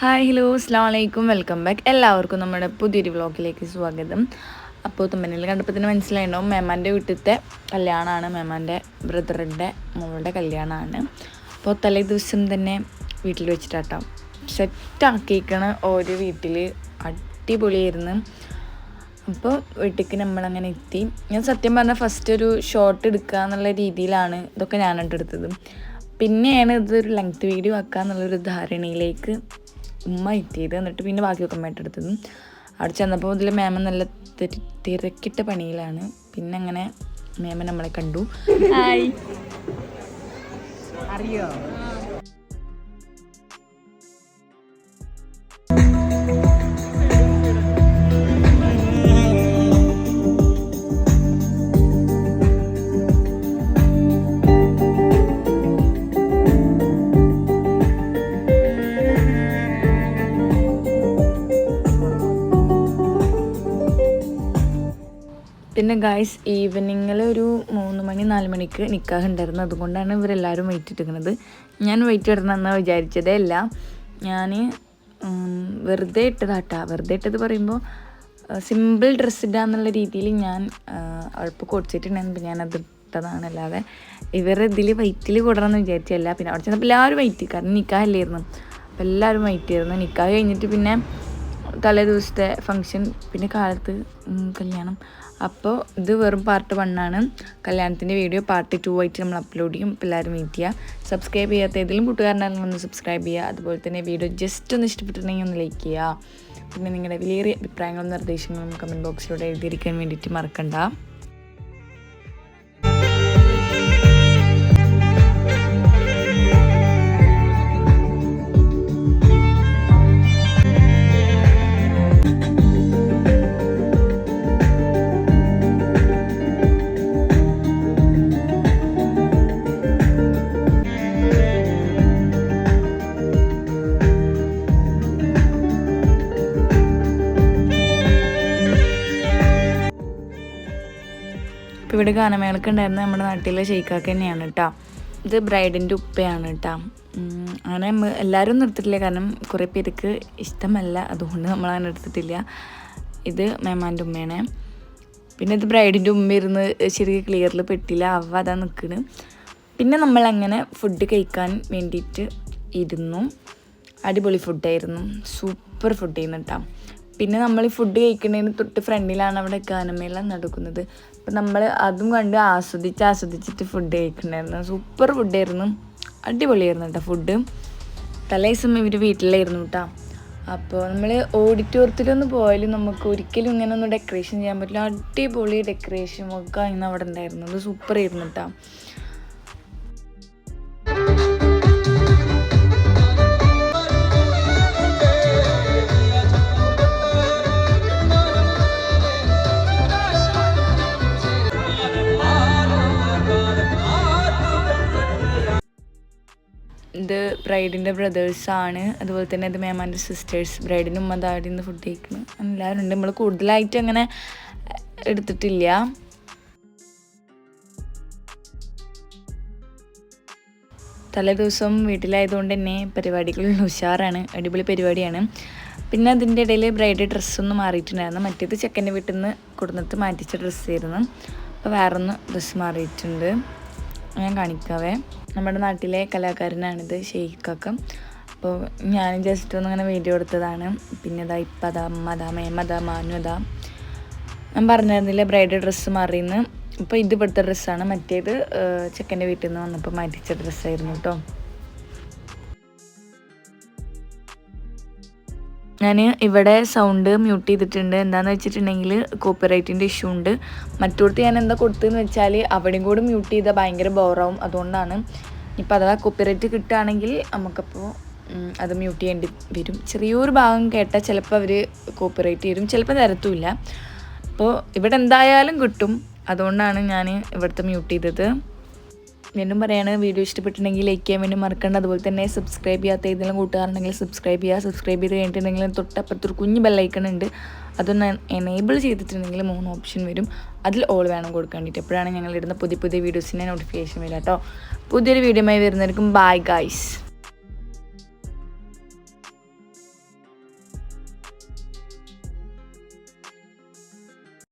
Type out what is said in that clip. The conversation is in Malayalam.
ഹായ് ഹലോ അസ്ലാം വലൈക്കും വെൽക്കം ബാക്ക് എല്ലാവർക്കും നമ്മുടെ പുതിയൊരു വ്ളോഗിലേക്ക് സ്വാഗതം. അപ്പോൾ തുമ്പനിൽ കണ്ടപ്പോൾ തന്നെ മനസ്സിലായിട്ടുണ്ടാവും മേമാന്റെ വീട്ടിലത്തെ കല്യാണമാണ് മേമാന്റെ ബ്രദറിന്റെ മോളുടെ കല്യാണമാണ് അപ്പോൾ തലേ ദിവസം തന്നെ വീട്ടിൽ വെച്ചിട്ടാട്ടോ. സെറ്റാക്കിയിരിക്കണ ഒരു വീട്ടിൽ അടിപൊളിയായിരുന്നു. അപ്പോൾ വീട്ടിലേക്ക് നമ്മളങ്ങനെ എത്തി. ഞാൻ സത്യം പറഞ്ഞാൽ ഫസ്റ്റ് ഒരു ഷോർട്ട് എടുക്കുക എന്നുള്ള രീതിയിലാണ് ഇതൊക്കെ ഞാനായിട്ട് എടുത്തത്. പിന്നെയാണ് ഇതൊരു ലെങ്ത് വീഡിയോ ആക്കുക എന്നുള്ളൊരു ധാരണയിലേക്ക് ഉമ്മ എത്തിയത് എന്നിട്ട് പിന്നെ ബാക്കിയൊക്കെ ഒക്കെ എടുത്തത് അവിടെ ചെന്നപ്പോൾ മുതൽ മാമൻ നല്ല തിര- തിരക്കിട്ട പണിയിലാണ്. പിന്നെ അങ്ങനെ മാമൻ നമ്മളെ കണ്ടു. ഹായ് അറിയോ പിന്നെ ഗായ്സ് ഈവനിങ്ങിൽ ഒരു മൂന്ന് മണി നാല് മണിക്ക് നിക്കാഹ് ഉണ്ടായിരുന്നു. അതുകൊണ്ടാണ് ഇവരെല്ലാവരും വെയിറ്റ് ഇട്ടിരിക്കുന്നത്. ഞാൻ വെയിറ്റ് ഇടണമെന്ന് വിചാരിച്ചതേ അല്ല. ഞാൻ വെറുതെ ഇട്ടതാട്ടാ. വെറുതെ ഇട്ടത് പറയുമ്പോൾ സിമ്പിൾ ഡ്രസ്സ് ഇടുക എന്നുള്ള രീതിയിൽ ഞാൻ അവൾക്ക് കൊടുത്തിട്ടുണ്ടായിരുന്നു ഞാനത് ഇട്ടതാണ്. അല്ലാതെ ഇവർ ഇതിൽ വൈറ്റിൽ കൂടണമെന്ന് വിചാരിച്ചല്ല പിന്നെ അവിടെ ചെന്നപ്പോൾ എല്ലാവരും വൈറ്റ് കാരണം നിക്കാഹല്ലായിരുന്നു അപ്പോൾ എല്ലാവരും വൈറ്റ് ആയിരുന്നു. നിക്കാഹ് കഴിഞ്ഞിട്ട് പിന്നെ തലേ ദിവസത്തെ ഫങ്ഷൻ പിന്നെ കാലത്ത് കല്യാണം. അപ്പോൾ ഇത് വെറും പാർട്ട് വണ്ണാണ് കല്യാണത്തിന്റെ വീഡിയോ പാർട്ട് ടു ആയിട്ട് നമ്മൾ അപ്ലോഡ് ചെയ്യും. അപ്പോൾ എല്ലാവരും ചെയ്യുക സബ്സ്ക്രൈബ് ചെയ്യാത്ത ഏതെങ്കിലും കൂട്ടുകാരനാണെങ്കിൽ ഒന്ന് സബ്സ്ക്രൈബ് ചെയ്യുക അതുപോലെ തന്നെ വീഡിയോ ജസ്റ്റ് ഒന്ന് ഇഷ്ടപ്പെട്ടിട്ടുണ്ടെങ്കിൽ ഒന്ന് ലൈക്ക് ചെയ്യുക പിന്നെ നിങ്ങളുടെ വലിയ അഭിപ്രായങ്ങളും നിർദ്ദേശങ്ങളും കമന്റ് ബോക്സിലൂടെ എഴുതിയിരിക്കാൻ വേണ്ടിയിട്ട് മറക്കണ്ട. ഇവിടെ ഗാനമേളക്ക് ഉണ്ടായിരുന്ന നമ്മുടെ നാട്ടിലെ ഷെയ്ക്കാക്ക തന്നെയാണ് കേട്ടോ. ഇത് ബ്രൈഡിന്റെ ഉപ്പയാണ് കേട്ടോ. അങ്ങനെ എല്ലാവരും ഒന്നും എടുത്തിട്ടില്ല കാരണം കുറേ പേർക്ക് ഇഷ്ടമല്ല. അതുകൊണ്ട് നമ്മൾ നമ്മളങ്ങനെ എടുത്തിട്ടില്ല. ഇത് മേമാന്റെ ഉമ്മയാണ്. പിന്നെ ഇത് ബ്രൈഡിന്റെ ഉമ്മ ഇരുന്ന് ശരിക്കും ക്ലിയറിൽ പെട്ടില്ല. അവ അതാ നിൽക്കണ്. പിന്നെ നമ്മളങ്ങനെ ഫുഡ് കഴിക്കാൻ വേണ്ടിയിട്ട് ഇരുന്നു. അടിപൊളി ഫുഡായിരുന്നു സൂപ്പർ ഫുഡ് കേട്ടോ. പിന്നെ നമ്മൾ ഫുഡ് കഴിക്കുന്നതിന് തൊട്ട് ഫ്രണ്ടിലാണ് അവിടെ ഗാനമേള നടക്കുന്നത്. അപ്പം നമ്മൾ അതും കണ്ട് ആസ്വദിച്ച് ആസ്വദിച്ചിട്ട് ഫുഡ് കഴിക്കണ്ടായിരുന്നു സൂപ്പർ ഫുഡായിരുന്നു അടിപൊളിയായിരുന്നു കേട്ടോ ഫുഡ് തലേ ദിവസം ഇവർ വീട്ടിലായിരുന്നു കേട്ടോ അപ്പോൾ നമ്മൾ ഓഡിറ്റോറിയത്തിലൊന്ന് പോയാലും നമുക്ക് ഒരിക്കലും ഇങ്ങനെ ഒന്നും ഡെക്കറേഷൻ ചെയ്യാൻ പറ്റില്ല. അടിപൊളി ഡെക്കറേഷൻ ഒക്കെ ഇന്ന് അവിടെ സൂപ്പർ ആയിരുന്നു കേട്ടോ ഇത് ബ്രൈഡിന്റെ ബ്രദേഴ്സാണ് അതുപോലെ തന്നെ ഇത് മേമാന്റെ സിസ്റ്റേഴ്സ് ബ്രൈഡിന്റെ ഉമ്മ താടി നിന്ന് ഫുഡ് കഴിക്കുന്നു. എല്ലാവരും ഉണ്ട്. നമ്മൾ കൂടുതലായിട്ട് അങ്ങനെ എടുത്തിട്ടില്ല. തലേ ദിവസം വീട്ടിലായതുകൊണ്ട് തന്നെ പരിപാടികൾ ഉഷാറാണ്. അടിപൊളി പരിപാടിയാണ്. പിന്നെ അതിന്റെ ഇടയിൽ ബ്രൈഡ് ഡ്രസ്സൊന്ന് മാറിയിട്ടുണ്ടായിരുന്നു. മറ്റേത് ചെക്കന്റെ വീട്ടിൽ നിന്ന് കൊടുന്നിട്ട് മാറ്റിച്ച ഡ്രസ്സായിരുന്നു അപ്പോൾ വേറൊന്ന് ഡ്രസ്സ് മാറിയിട്ടുണ്ട്. ഞാൻ കാണിക്കാവേ. നമ്മുടെ നാട്ടിലെ കലാകാരനാണിത് ഷെയ്ഖക്കം. അപ്പോൾ ഞാൻ ജസ്റ്റ് ഒന്ന് അങ്ങനെ വീഡിയോ എടുത്തതാണ്. പിന്നെ ഇതാ ഇപ്പതാ അതാ അമ്മ മാനുതാ ഞാൻ പറഞ്ഞിരുന്നില്ല ബ്രൈഡ് ഡ്രസ്സ് മാറിയെന്ന് ഇപ്പോൾ ഇത് ഇവിടുത്തെ ഡ്രസ്സാണ് മറ്റേത് ചെക്കന്റെ വീട്ടിൽ നിന്ന് വന്നപ്പോൾ മാറ്റിച്ച ഡ്രസ്സായിരുന്നു കേട്ടോ ഞാൻ ഇവിടെ സൗണ്ട് മ്യൂട്ട് ചെയ്തിട്ടുണ്ട്. എന്താണെന്ന് വെച്ചിട്ടുണ്ടെങ്കിൽ കോപ്പിറൈറ്റിന്റെ ഇഷ്യൂ ഉണ്ട്. മറ്റോടത്ത് ഞാൻ എന്താ കൊടുത്തതെന്ന് വെച്ചാൽ അവിടെയും കൂടെ മ്യൂട്ട് ചെയ്താൽ ഭയങ്കര ബോറാവും അതുകൊണ്ടാണ് ഇപ്പം അഥവാ കോപ്പിറൈറ്റ് കിട്ടുകയാണെങ്കിൽ നമുക്കപ്പോൾ അത് മ്യൂട്ട് ചെയ്യേണ്ടി വരും. ചെറിയൊരു ഭാഗം കേട്ടാൽ ചിലപ്പോൾ അവർ കോപ്പിറൈറ്റ് ചെയ്യും. ചിലപ്പോൾ തരത്തുമില്ല. അപ്പോൾ ഇവിടെ എന്തായാലും കിട്ടും. അതുകൊണ്ടാണ് ഞാൻ ഇവിടുത്തെ മ്യൂട്ട് ചെയ്തത്. വീണ്ടും പറയാണ് വീഡിയോ ഇഷ്ടപ്പെട്ടിട്ടുണ്ടെങ്കിൽ ലൈക്ക് ചെയ്യാൻ വേണ്ടി മറക്കണ്ട. അതുപോലെ തന്നെ സബ്സ്ക്രൈബ് ചെയ്യാത്ത ഏതെങ്കിലും കൂട്ടുകാരുണ്ടെങ്കിൽ സബ്സ്ക്രൈബ് ചെയ്യുക. സബ്സ്ക്രൈബ് ചെയ്ത് കഴിഞ്ഞിട്ടുണ്ടെങ്കിൽ തൊട്ടപ്പുറത്തൊരു കുഞ്ഞ് ബെല്ലൈക്കൺ ഉണ്ട്. അതൊന്ന് എനേബിൾ ചെയ്തിട്ടുണ്ടെങ്കിൽ മൂന്ന് ഓപ്ഷൻ വരും. അതിൽ ഓൾ വേണം കൊടുക്കാൻ വേണ്ടിയിട്ട്. എപ്പോഴാണ് ഞങ്ങൾ ഇടുന്ന പുതിയ പുതിയ വീഡിയോസിന്റെ നോട്ടിഫിക്കേഷൻ വരിക കേട്ടോ. പുതിയൊരു വീഡിയോയുമായി വരുന്നവർക്കും ബൈ ഗൈസ്